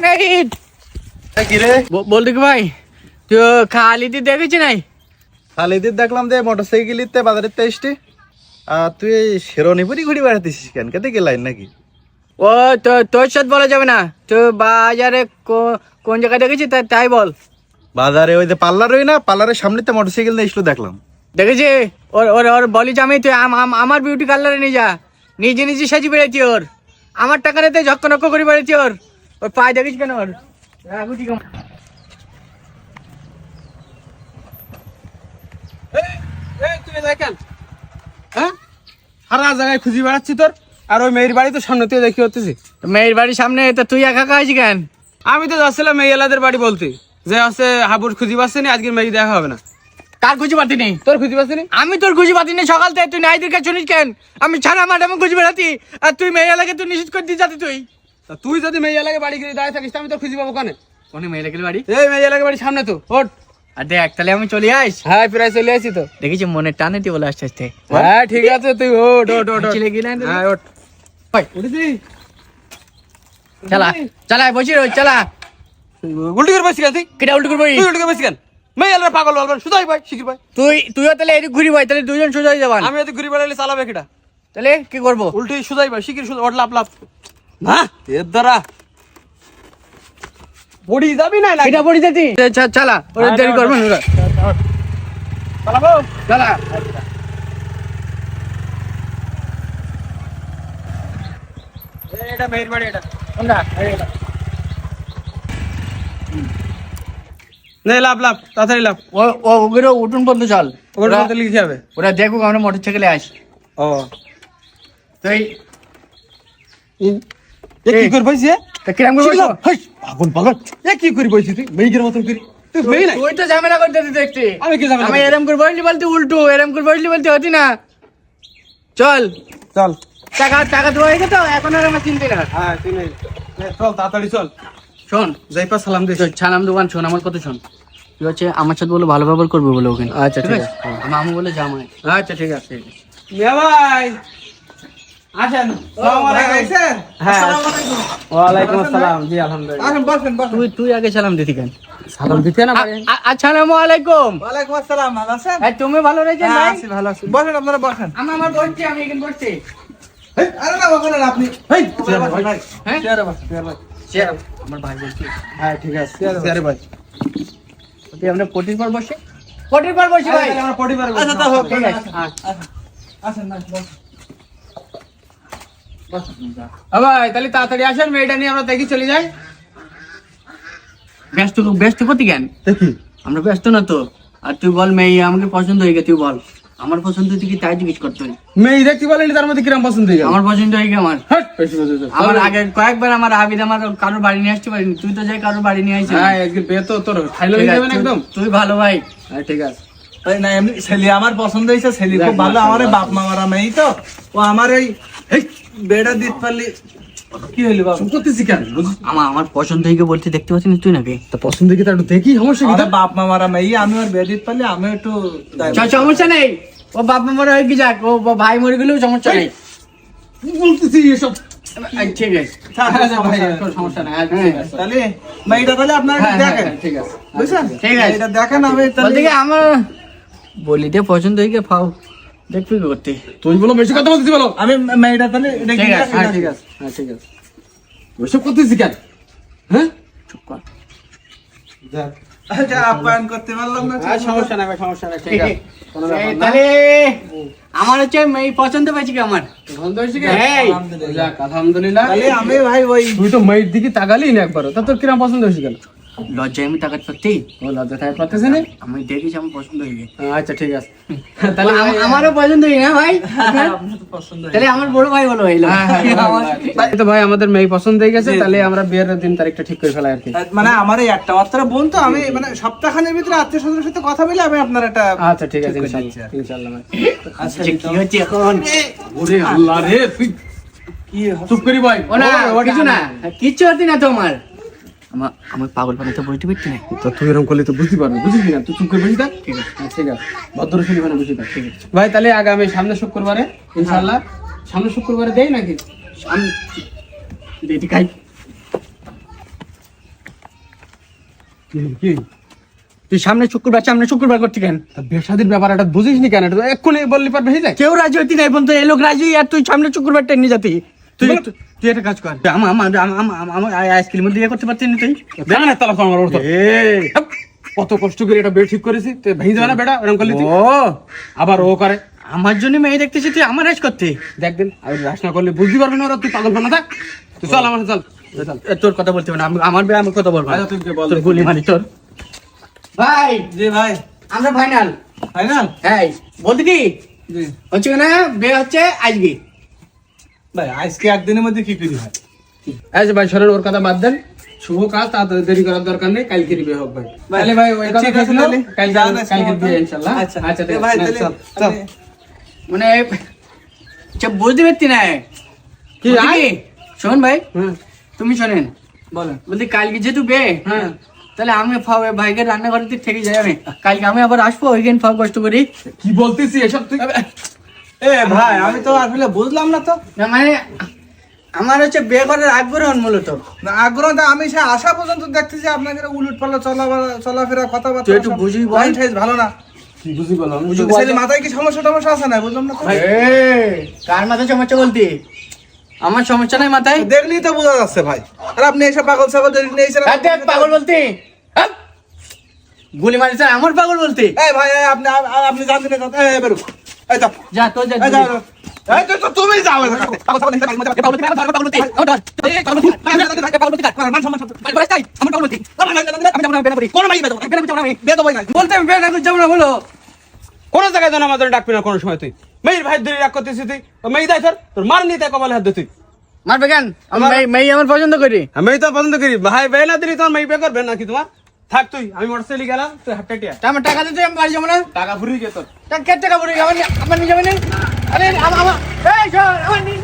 নাহিদ। কিরে বলতে কি ভাই? তো খালিদি দেখেছি নাই? খালিদের দেখলাম যে মোটরসাইকেলিতে বাজারের তেইশটি আর তুই এই শেরনি পরি ঘুরি বেড়াতিস কেন? কেটে গেলাইন নাকি? ও তো তোর সাথে বলা যাবে না। তো বাজারে কোন জায়গায় দেখেছি? তা তাই বল। বাজারে ওই যে পার্লার ওই না পার্লারের সামনে সামনেতে মোটরসাইকেল নিয়ে এসলো দেখলাম। দেখেছি? ওর ওর ওর বলি আমি তুই আম- আম- আমার বিউটি পার্লারে নিয়ে যা। নিজে নিজে সাজি বেড়েছি ওর। আমার টাকা রেতে ঝক্ক নক্ক করে বেড়েছি ওর। পায়ে দেখিস কেন কেমন? হ্যাঁ? সারা জায়গায় খুঁজি বেড়াচ্ছি তোর। আর ওই মেয়ের বাড়ি তো সামনে তুই দেখি হতেছি মেয়ের বাড়ির সামনে তা তুই একা আছিস কেন? আমি তো যাচ্ছিলাম মেয়ে এলাদের বাড়ি বলতে। যে হচ্ছে হাবুর খুঁজি পাচ্ছে না আজকে মেয়ে দেখা হবে না। কার খুঁজে পাতি নেই তোর খুঁজি না? আমি তোর খুঁজে পাতি নেই সকাল থেকে তুই নাইদের কাছে শুনিস কেন? আমি ছাড়া ম্যাডাম খুঁজে বেড়াতি আর তুই মেয়ে এলাকে তুই নিশ্চিত করে দিয়ে যাতে তুই। তা তুই যদি মেয়ে এলাকে বাড়ি গিয়ে দাঁড়িয়ে থাকিস আমি তোর খুঁজি পাবো কানে? কোনে মেয়ে এলাকের বাড়ি? এই মেয়ে এলাকে বাড়ি সামনে তো ওঠ। আর দেখ তাহলে আমি চলে আস হ্যাঁ প্রায় চলে আসি তো। দেখেছি মনে টানে তুই বলে আসতে আসতে হ্যাঁ ঠিক আছে তুই ওঠ ওঠ ওঠ হ্যাঁ ওঠ। উঠেছি। চালা চালা বসি রোজ চালা। উল্টি করে বসি তুই কেটা উল্টো করবি তুই উল্টি করে বসি কেন? মেয়ে পাগল বলবেন শুধাই ভাই শিখির ভাই। তুই তুইও তাহলে এদিক ঘুরি ভাই তাহলে দুজন সোজা হয়ে যাবান। আমি যদি ঘুরি বেড়ালে চালাবে কিটা? তাহলে কি করব? উল্টি শুধাই ভাই শিখির শুধু ওঠ লাভ লাভ না? এর দ্বারা পড়ি যাবি না এটা পড়ি যাতি চালা ওরা দেরি করবেন ওরা। চালাবো? চালা। এটা বাড়ি এটা। কোনটা? নে লাভ লাভ তাড়াতাড়ি লাভ। ও ও ওগুলো উঠুন পর্যন্ত চল। ওর ওরা মধ্যে লিখতে হবে ওরা দেখুক আমরা মোটর সাইকেলে আস ও তুই এ কি করে বসে তা কিরাম করে বসবো? পাগল পাগল। এ কি করে বসে তুই? মেয়ের মতন করি। তুই মেয়ে নাই? তুই তো ঝামেলা করতে দেখছি আমি কি ঝামেলা আমি এরম করে বসলি বলতে উল্টো এরম করে বসলি বলতে হতি না। চল। চল। টাকা টাকা দেওয়া হয়ে তো এখন আর আমার চিনতে না। হ্যাঁ চল তাড়াতাড়ি চল। শোন। যাইপা সালাম দে শোন, ছানাম দোকান শোন আমার কথা শোন। তুই হচ্ছে আমার সাথে বলে ভালো ব্যবহার করবে বলে ওখানে। আচ্ছা, ঠিক আছে। আমু বলে জামাই। আচ্ছা ঠিক আছে। ভাই! তুমি ভালো বসেন আপনারা বসেন। আমি আমার বসছি আমি এখানে বসছি। আরে না বসেন আপনি। হ্যাঁ? আমার ভাই বলছি হ্যাঁ ঠিক আছে। চেয়ারে ভাই তুই আমরা পটির পর বসে পটির পর বসি ভাই। আমরা পরিবার আচ্ছা হোক ঠিক আছে। হ্যাঁ। আসেন না বসেন। ভাই তাহলে তাড়াতাড়ি আসেন মেয়েটা নিয়ে আমরা দেখি চলে যাই। ব্যস্ত ব্যস্ত কতি কেন? দেখি আমরা ব্যস্ত না তো। আর তুই বল মেয়ে আমাকে পছন্দ হয়ে গেছে তুই বল। আমার পছন্দ তুই কি তাই জিজ্ঞেস করতে হয় মেয়ে দেখতে বলেনি তার মধ্যে কিরম পছন্দ হয়ে আমার পছন্দ হয়ে গেছে আমার। আমার আগে কয়েকবার আমার আবিদ আমার কারোর বাড়ি নিয়ে আসতে পারিনি তুই তো যাই কারোর বাড়ি নিয়ে আসছিস হ্যাঁ একদিন পেয়ে তো তোর খাইলো একদম? তুই ভালো ভাই। হ্যাঁ ঠিক আছে। না এমনি ছেলে আমার পছন্দ হয়েছে ছেলে খুব ভালো। আমার বাপ মা মারা মেয়ে তো। ও আমার এই বেড়া দিতে পারলি কি হইলি বাবা? চুপ করতেছি কেন? আমার আমার পছন্দ হয়ে বলতে দেখতে পাচ্ছিস তুই নাকি? তা পছন্দ কি তার একটু দেখি সমস্যা কি? বাপ মা মারা মেয়ে আমি ওর বেড়া দিতে পারলি আমি একটু সমস্যা নেই। ও বাপ মা মরে হয়ে কি যাক ও ভাই মরে গেলেও সমস্যা নেই। বলতেছি এসব। ঠিক আছে। হ্যাঁ, সমস্যা নেই, হ্যাঁ, ঠিক আছে। তাহলে মেয়েটা তাহলে আপনারা হ্যাঁ, দেখেন। ঠিক আছে। বুঝছেন? ঠিক আছে। এটা দেখেন আমি তাহলে আমার বলি দে পছন্দ হয়ে গিয়ে ফাও। দেখবি করতে? তুই বলো বেশি কথা বলতেছি বলো। আমি মেয়েটা তাহলে ঠিক আছে, হ্যাঁ ঠিক আছে হ্যাঁ ঠিক আছে। ওইসব করতেছি কেন? হ্যাঁ? চুপ কর। আচ্ছা আমার হচ্ছে মেয়ে পছন্দ পেয়েছি কি আমার? আলহামদুলিল্লাহ। আমি ভাই ওই তুই তো মেয়ের দিকে তাকালি না একবার তা তোর কিরম পছন্দ হয়েছে কেন? লজ্জায় আমি তাকাত পারতি? ও লজ্জা পারতেছে না? আমি দেখেছি আমার পছন্দ হয়ে গেছে আচ্ছা ঠিক আছে। তাহলে তাহলে আমারও পছন্দ হই না ভাই? আপনার তো পছন্দ হয়েছে। তাহলে আমার বড় ভাই বলো হইল হ্যাঁ, তো ভাই আমাদের মেয়ে পছন্দ হয়ে গেছে তাহলে আমরা বিয়ের দিন তারিখটা ঠিক করে ফেলাই আর কি। মানে আমার এই একটা মাত্র বোন তো আমি মানে সপ্তাহখানের ভিতরে আত্মীয় স্বজনের সাথে কথা বলে আমি আপনার একটা আচ্ছা ঠিক আছে ইনশাআল্লাহ দিচ্ছি আর কি। ইনশাআল্লাহ আচ্ছা কি হচ্ছে এখন? ওরে আল্লাহ রে কি চুপ করি ভাই। ও না কিছু না কিচ্ছু হচ্ছে না তোমার। আমার আমার পাগল বানাতে বলতে পারছি না তো তুই এরকম করলে তো বুঝতে পারবি বুঝলি না? তুই চুপ করে থাক। ঠিক আছে। হ্যাঁ, ঠিক আছে। ভদ্র শুনি মানে বুঝে থাক। ঠিক আছে। ভাই তাহলে আগামী সামনে শুক্রবারে ইনশাআল্লাহ সামনে শুক্রবারে দেই নাকি? আমি দেখি খাই। কি তুই সামনে শুক্রবার সামনে শুক্রবার করতে কেন? বেসাদির ব্যাপার এটা বুঝিস নি কেন? এটা এক্ষুনি বললি পারবে যায়। কেউ রাজি হইতি নাই বলতো এই লোক রাজি আর তুই সামনে শুক্রবার টেনে যাতি। তুই তুই একটা কাজ কর। আমার আমার আমার আমার আইসক্রিম দিয়ে করতে পারছিস না তুই? দেখ না তালা আমার ওর। কত কষ্ট করে এটা বেড ঠিক করেছি। তো ভেঙে যাবে না বেটা এরকম করলি তুই? ও। আবার ও করে। আমার জন্য মেয়ে দেখতেছি তুই আমার রাজ করতে? দেখ দিন আর রাস না করলে বুঝতে পারবে না ওরা তুই পাগল না থাক। তুই চল আমার চল। তোর কথা বলতে না আমি- আমার বিয়ে আমি কথা বলব তুই তোর গুলি মারি তোর। ভাই। জি ভাই। আমরা ফাইনাল ফাইনাল হ্যাঁ বলতে কি? হচ্ছে না বিয়ে হচ্ছে আজকে। ভাই আজকে একদিনের মধ্যে কি করি ভাই? আচ্ছা ভাই সরেন ওর কথা বাদ দেন। শুভ কাজ তা দেরি করার দরকার নেই কালকে হোক ভাই। তাহলে ভাই ওই কথা থাকল কালকে কালকে ইনশাআল্লাহ আচ্ছা আচ্ছা ভাই তাহলে চল চল মানে আচ্ছা বুঝতে পারছি না। কি? কি? শোন ভাই তুমি শোনেন। বলেন। বলতে কালকে যেহেতু বে হ্যাঁ তাহলে আমি ফাও ভাইকে রান্নাঘরে থেকে থেকে যাই আমি। কালকে আমি আবার আসব ওইখানে ফাও কষ্ট করি। কি বলতেছি এসব তুই? এ ভাই আমি তো আসলে বুঝলাম না তো। না মানে আমার হচ্ছে বিয়ে করার আগ্রহ মূলত। না আগ্রহ তো আমি সে আসা পর্যন্ত দেখতেছি আপনাকে উলট পাল্লা চলা চলাফেরা কথাবার্তা একটু সব বুঝিই বল। ভালো না। কি বুঝি বলো? আমি বুঝি মাথায় কি সমস্যা টমস্যা আছে না বুঝলাম না তো? কার মাথায় সমস্যা বলতে? আমার সমস্যা নাই মাথায়? দেখলেই তো বোঝা যাচ্ছে ভাই। আর আপনি এসে পাগল ছাগল যদি নিয়ে এসে আর দেখ, পাগল বলতে। গুলি মারিছে আমার পাগল বলতে? এই ভাই আপনি আপনি জানতেন না এই বেরো। এই যা যা এই এই তো তুমি যাও কোন জায়গায় যেন আমাদের ডাকবি না কোনো সময় তুই মেয়ের ভাই ধরে রাগ করতেছিস তুই তো মেয়ে দেয় তোর তোর মার নিতে কপালে হাত তুই মারবে কেন মেয়ে- আমার পছন্দ করি আমি তো পছন্দ করি ভাই বে না দিলি তোমার মেয়ে বে করবে নাকি তোমার থাক তুই আমি মোটরসাইকেল গেলাম তুই হাঁটতে টিয়া। আমার টাকা দিতে আমি বাড়ি যাব না? টাকা ফুরিয়ে তোর। টাকা টাকা পড়ে আমার আমার নিয়ে যাবে না? আরে আমার আমার এই আমার নিয়ে